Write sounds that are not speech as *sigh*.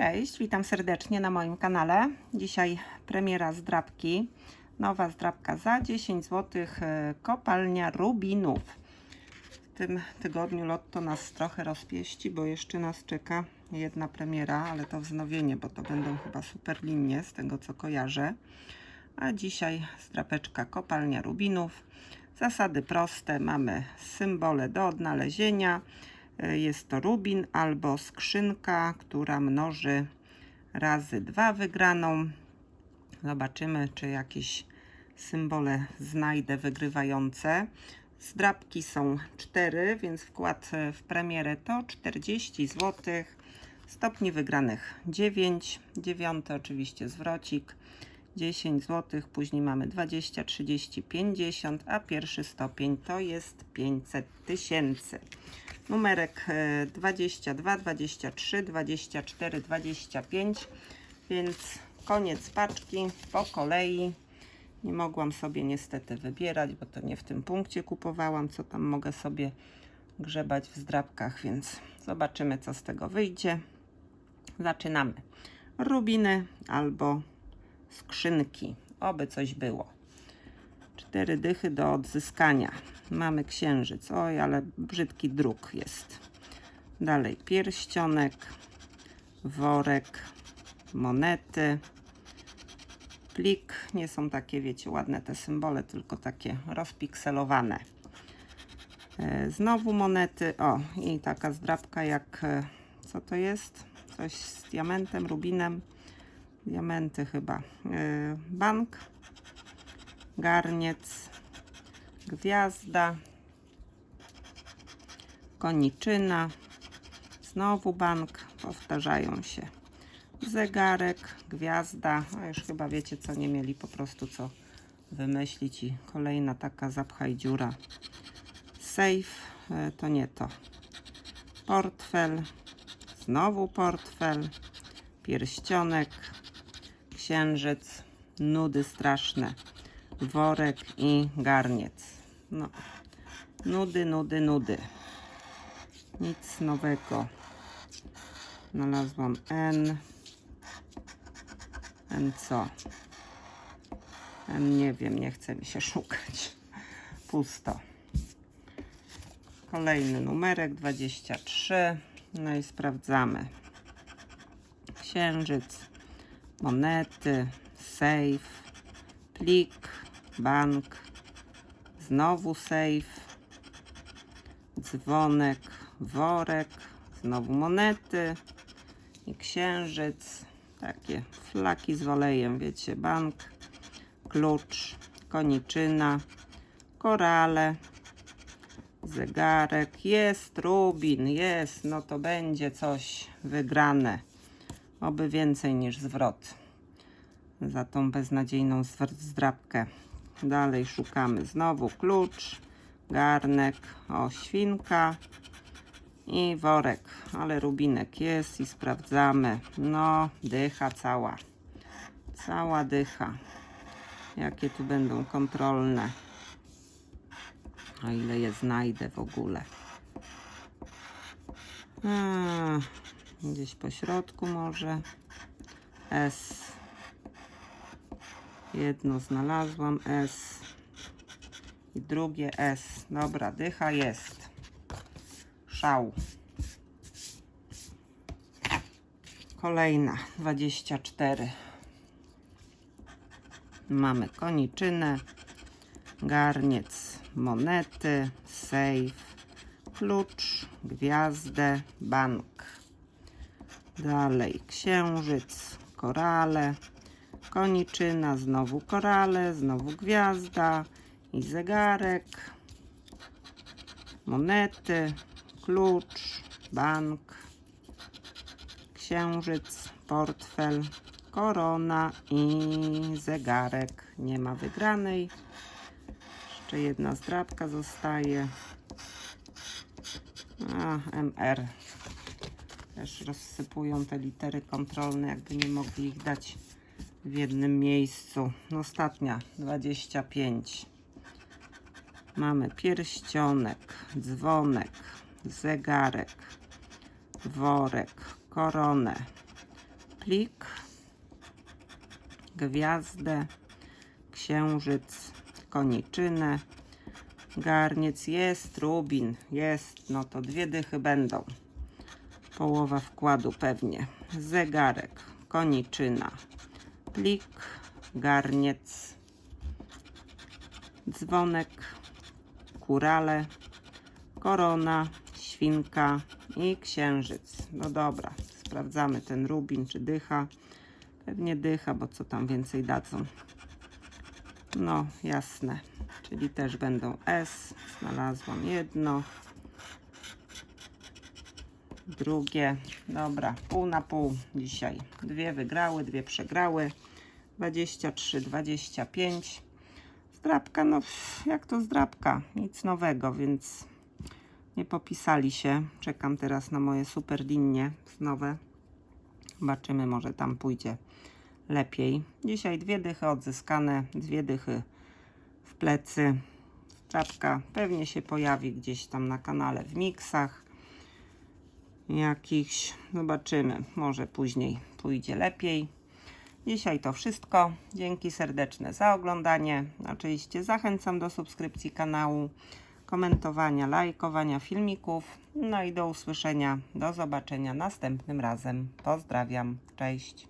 Cześć, witam serdecznie na moim kanale. Dzisiaj premiera zdrabki. Nowa zdrabka za 10 zł. e, Kopalnia Rubinów. W tym tygodniu lotto nas trochę rozpieści, bo jeszcze nas czeka jedna premiera, ale to wznowienie, bo to będą chyba super linie z tego co kojarzę. A dzisiaj zdrapeczka Kopalnia Rubinów. Zasady proste, mamy symbole do odnalezienia. Jest to rubin albo skrzynka, która mnoży razy dwa wygraną. Zobaczymy, czy jakieś symbole znajdę wygrywające. Zdrabki są 4, więc wkład w premierę to 40 zł. Stopni wygranych 9, 9 oczywiście zwrocik. 10 zł, później mamy 20, 30, 50, a pierwszy stopień to jest 500 tysięcy. Numerek e, 22, 23, 24, 25, więc koniec paczki po kolei. Nie mogłam sobie niestety wybierać, bo to nie w tym punkcie kupowałam, co tam mogę sobie grzebać w zdrabkach, więc zobaczymy, co z tego wyjdzie. Zaczynamy. Rubiny albo skrzynki, oby coś było. Cztery dychy do odzyskania. Mamy księżyc. Oj, ale brzydki druk jest. Dalej pierścionek, worek, monety, plik. Nie są takie, wiecie, ładne te symbole, tylko takie rozpikselowane. E, Znowu monety. O, i taka zdrabka jak, e, co to jest? Coś z diamentem, rubinem. Diamenty chyba. E, Bank, garniec, gwiazda, koniczyna, znowu bank, powtarzają się. Zegarek, gwiazda, a już chyba wiecie co, nie mieli po prostu co wymyślić i kolejna taka zapchaj dziura. Safe, e, to nie to. Portfel, znowu portfel, pierścionek, księżyc, nudy straszne worek i garniec. No, nudy, nudy, nudy. Nic nowego. Znalazłam N. N co? N nie wiem, nie chce mi się *laughs* szukać. Pusto. Kolejny numerek 23. No i sprawdzamy. Księżyc, monety, safe, plik, bank, znowu safe, dzwonek, worek, znowu monety i księżyc, takie flaki z olejem, wiecie, bank, klucz, koniczyna, korale, zegarek, jest rubin, jest, no to będzie coś wygrane, oby więcej niż zwrot za tą beznadziejną zdrabkę. Dalej szukamy znowu klucz, garnek, o świnka i worek, ale rubinek jest i sprawdzamy. No, dycha cała. Cała dycha. Jakie tu będą kontrolne. O ile je znajdę w ogóle. A, gdzieś po środku może. S. Jedno znalazłam S i drugie S. Dobra, dycha jest. Szał. Kolejna 24. Mamy koniczynę, garniec, monety, safe, klucz, gwiazdę, bank. Dalej księżyc, korale, koniczyna, znowu korale, znowu gwiazda i zegarek, monety, klucz, bank, księżyc, portfel, korona i zegarek. Nie ma wygranej. Jeszcze jedna zdrabka zostaje. A, MR. Też rozsypują te litery kontrolne, jakby nie mogli ich dać w jednym miejscu. Ostatnia 25. Mamy pierścionek, dzwonek, zegarek, worek, koronę, plik, gwiazdę, księżyc, koniczynę, garniec jest, rubin jest, no to dwie dychy będą. Połowa wkładu pewnie. Zegarek, koniczyna, plik, garniec, dzwonek, kurale, korona, świnka i księżyc. No dobra, sprawdzamy ten rubin, czy dycha. Pewnie dycha, bo co tam więcej dadzą. No, jasne. Czyli też będą S. Znalazłam jedno. Drugie. Dobra, pół na pół dzisiaj. Dwie wygrały, dwie przegrały. 23, 25. Zdrabka, no jak to zdrabka? Nic nowego, więc nie popisali się. Czekam teraz na moje super linie nowe. Zobaczymy, może tam pójdzie lepiej. Dzisiaj dwie dychy odzyskane, dwie dychy w plecy. Czapka pewnie się pojawi gdzieś tam na kanale w miksach jakichś. Zobaczymy, może później pójdzie lepiej. Dzisiaj to wszystko. Dzięki serdeczne za oglądanie. Oczywiście zachęcam do subskrypcji kanału, komentowania, lajkowania filmików. No i do usłyszenia, do zobaczenia następnym razem. Pozdrawiam, cześć.